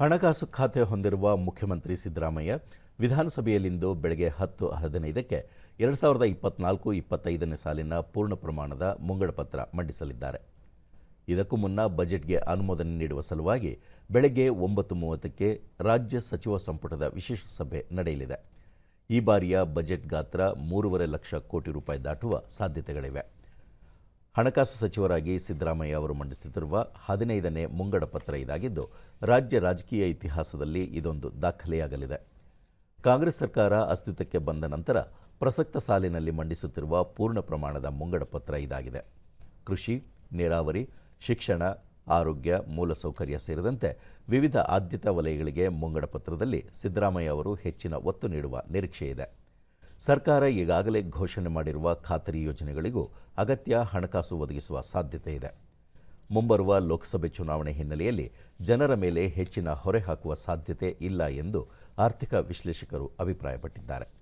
ಹಣಕಾಸು ಖಾತೆ ಹೊಂದಿರುವ ಮುಖ್ಯಮಂತ್ರಿ ಸಿದ್ದರಾಮಯ್ಯ ವಿಧಾನಸಭೆಯಲ್ಲಿಂದು ಬೆಳಗ್ಗೆ ಹತ್ತು ಹದಿನೈದಕ್ಕೆ ಎರಡು ಸಾವಿರದ ಇಪ್ಪತ್ನಾಲ್ಕು ಇಪ್ಪತ್ತೈದನೇ ಸಾಲಿನ ಪೂರ್ಣ ಪ್ರಮಾಣದ ಮುಂಗಡ ಪತ್ರ ಮಂಡಿಸಲಿದ್ದಾರೆ. ಇದಕ್ಕೂ ಮುನ್ನ ಬಜೆಟ್ಗೆ ಅನುಮೋದನೆ ನೀಡುವ ಸಲುವಾಗಿ ಬೆಳಗ್ಗೆ ಒಂಬತ್ತು ಮೂವತ್ತಕ್ಕೆ ರಾಜ್ಯ ಸಚಿವ ಸಂಪುಟದ ವಿಶೇಷ ಸಭೆ ನಡೆಯಲಿದೆ. ಈ ಬಾರಿಯ ಬಜೆಟ್ ಗಾತ್ರ ಮೂರುವರೆ ಲಕ್ಷ ಕೋಟಿ ರೂಪಾಯಿ ದಾಟುವ ಸಾಧ್ಯತೆಗಳಿವೆ. ಹಣಕಾಸು ಸಚಿವರಾಗಿ ಸಿದ್ದರಾಮಯ್ಯ ಅವರು ಮಂಡಿಸುತ್ತಿರುವ ಹದಿನೈದನೇ ಮುಂಗಡ ಪತ್ರ ಇದಾಗಿದ್ದು, ರಾಜ್ಯ ರಾಜಕೀಯ ಇತಿಹಾಸದಲ್ಲಿ ಇದೊಂದು ದಾಖಲೆಯಾಗಲಿದೆ. ಕಾಂಗ್ರೆಸ್ ಸರ್ಕಾರ ಅಸ್ತಿತ್ವಕ್ಕೆ ಬಂದ ನಂತರ ಪ್ರಸಕ್ತ ಸಾಲಿನಲ್ಲಿ ಮಂಡಿಸುತ್ತಿರುವ ಪೂರ್ಣ ಪ್ರಮಾಣದ ಮುಂಗಡ ಪತ್ರ ಇದಾಗಿದೆ. ಕೃಷಿ, ನೀರಾವರಿ, ಶಿಕ್ಷಣ, ಆರೋಗ್ಯ, ಮೂಲಸೌಕರ್ಯ ಸೇರಿದಂತೆ ವಿವಿಧ ಆದ್ಯತಾ ವಲಯಗಳಿಗೆ ಮುಂಗಡ ಪತ್ರದಲ್ಲಿ ಸಿದ್ದರಾಮಯ್ಯ ಅವರು ಹೆಚ್ಚಿನ ಒತ್ತು ನೀಡುವ ನಿರೀಕ್ಷೆ ಇದೆ ಸರ್ಕಾರ ಈಗಾಗಲೇ ಘೋಷಣೆ ಮಾಡಿರುವ ಖಾತರಿ ಯೋಜನೆಗಳಿಗೂ ಅಗತ್ಯ ಹಣಕಾಸು ಒದಗಿಸುವ ಸಾಧ್ಯತೆ ಇದೆ. ಮುಂಬರುವ ಲೋಕಸಭೆ ಚುನಾವಣೆ ಹಿನ್ನೆಲೆಯಲ್ಲಿ ಜನರ ಮೇಲೆ ಹೆಚ್ಚಿನ ಹೊರೆ ಹಾಕುವ ಸಾಧ್ಯತೆ ಇಲ್ಲ ಎಂದು ಆರ್ಥಿಕ ವಿಶ್ಲೇಷಕರು ಅಭಿಪ್ರಾಯಪಟ್ಟಿದ್ದಾರೆ.